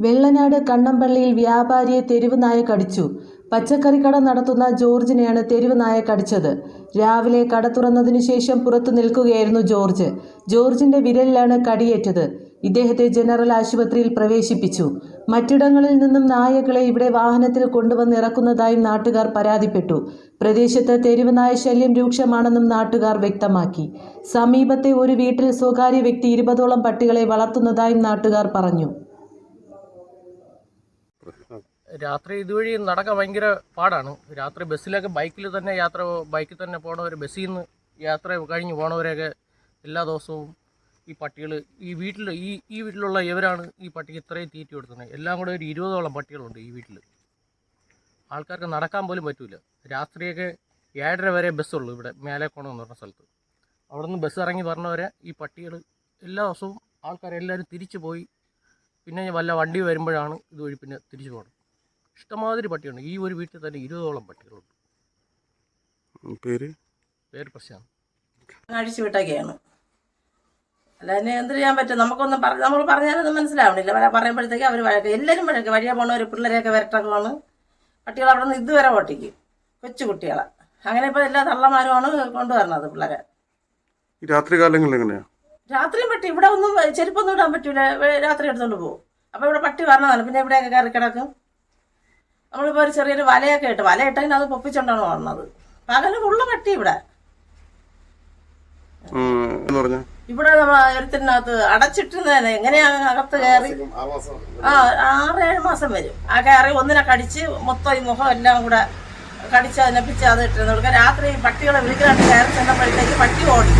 വെള്ളനാട് കണ്ണമ്പള്ളിയിൽ വ്യാപാരിയെ തെരുവ് നായ കടിച്ചു പച്ചക്കറിക്കട നടത്തുന്ന ജോർജിനെയാണ് തെരുവ് നായ കടിച്ചത് രാവിലെ കട തുറന്നതിനു ശേഷം പുറത്തു നിൽക്കുകയായിരുന്നു ജോർജ്. ജോർജിന്റെ വിരലിലാണ് കടിയേറ്റത്. ഇദ്ദേഹത്തെ ജനറൽ ആശുപത്രിയിൽ പ്രവേശിപ്പിച്ചു. മറ്റിടങ്ങളിൽ നിന്നും നായകളെ ഇവിടെ വാഹനത്തിൽ കൊണ്ടുവന്ന് ഇറക്കുന്നതായും നാട്ടുകാർ പരാതിപ്പെട്ടു. പ്രദേശത്ത് തെരുവ് നായ ശല്യം രൂക്ഷമാണെന്നും നാട്ടുകാർ വ്യക്തമാക്കി. സമീപത്തെ ഒരു വീട്ടിൽ സ്വകാര്യ വ്യക്തി ഇരുപതോളം പട്ടികളെ വളർത്തുന്നതായും നാട്ടുകാർ പറഞ്ഞു. രാത്രി ഇതുവഴി നടക്കാൻ ഭയങ്കര പാടാണ്. രാത്രി ബസ്സിലൊക്കെ ബൈക്കിൽ തന്നെ യാത്ര ബൈക്കിൽ തന്നെ പോണവർ ബസ്സിൽ നിന്ന് യാത്ര കഴിഞ്ഞ് പോണവരെയൊക്കെ എല്ലാ ദിവസവും ഈ പട്ടികൾ ഈ വീട്ടിൽ ഈ ഈ വീട്ടിലുള്ള ഇവരാണ് ഈ പട്ടിക്ക് ഇത്രയും തീറ്റി കൊടുക്കുന്നത് എല്ലാം കൂടെ ഒരു ഇരുപതോളം പട്ടികളുണ്ട് ഈ വീട്ടിൽ ആൾക്കാർക്ക് നടക്കാൻ പോലും പറ്റില്ല രാത്രിയൊക്കെ ഏഴര വരെ ബസ്സുള്ളൂ ഇവിടെ മേലേക്കോണം എന്ന് പറഞ്ഞ സ്ഥലത്ത്. അവിടെ നിന്ന് ബസ് ഇറങ്ങി പറഞ്ഞവരെ ഈ പട്ടികൾ എല്ലാ ദിവസവും ആൾക്കാരെല്ലാവരും തിരിച്ചു പോയി പിന്നെ വല്ല വണ്ടി വരുമ്പോഴാണ് ഇതുവഴി പിന്നെ തിരിച്ചു പോകണം ഇഷ്ടമാതിരി പട്ടിയുണ്ട്. ഈ ഒരു വീട്ടിൽ തന്നെ ഇരുപതോളം പട്ടികളുണ്ട്. പേര്? പേര് പ്രശ്നമാണ് അഴിച്ചു വിട്ടൊക്കെയാണ്. അല്ലാതെ എന്ത് ചെയ്യാൻ പറ്റും? നമുക്കൊന്നും പറ നമ്മൾ പറഞ്ഞാലൊന്നും മനസ്സിലാവണില്ല. വര- പറയുമ്പോഴത്തേക്ക് അവർ വഴക്ക് എല്ലാവരും വഴക്ക്. വഴിയെ പോണവർ പിള്ളേരെയൊക്കെ വരട്ടൊക്കെയാണ്. പട്ടികൾ അവിടെ നിന്ന് ഇതുവരെ ഓട്ടിക്കും. കൊച്ചു കുട്ടികളെ. അങ്ങനെ ഇപ്പോൾ എല്ലാ തള്ളമാരുമാണ് കൊണ്ടുവരണത് പിള്ളേരെ. ഈ രാത്രി കാലങ്ങളിൽ എങ്ങനെയാ? രാത്രി പട്ടി ഇവിടെ ഒന്നും ചെരുപ്പൊന്നും ഇടാൻ പറ്റൂല. രാത്രി എടുത്തോണ്ട് പോകും. അപ്പോൾ ഇവിടെ പട്ടി വരണതാണ്. പിന്നെ ഇവിടെയൊക്കെ കയറി കിടക്കും. നമ്മളിപ്പോൾ ഒരു ചെറിയൊരു വലയൊക്കെ ഇട്ട് വല ഇട്ടതിന് അത് പൊപ്പിച്ചോണ്ടാണ് വന്നത്. പകൽ ഫുള്ള് പട്ടി ഇവിടെ. ഉം, എന്ന് പറഞ്ഞ? ഇവിടെ നമ്മൾ ഒരുത്തിനകത്ത് അടച്ചിട്ടുന്നതന്നെ എങ്ങനെയാ അകത്ത് കയറി ആ ആറേഴ് മാസം വരും. ആ കയറി ഒന്നിനെ കടിച്ച് മൊത്തം ഈ മുഖം എല്ലാം കൂടെ കടിച്ച് അതിനെപ്പിച്ച് അത് ഇട്ടിരുന്നു കൊടുക്കുക രാത്രി പട്ടികളെ വിളിക്കാണ്ട് കയറി ചെന്നപ്പോഴത്തേക്ക് പട്ടി ഓടി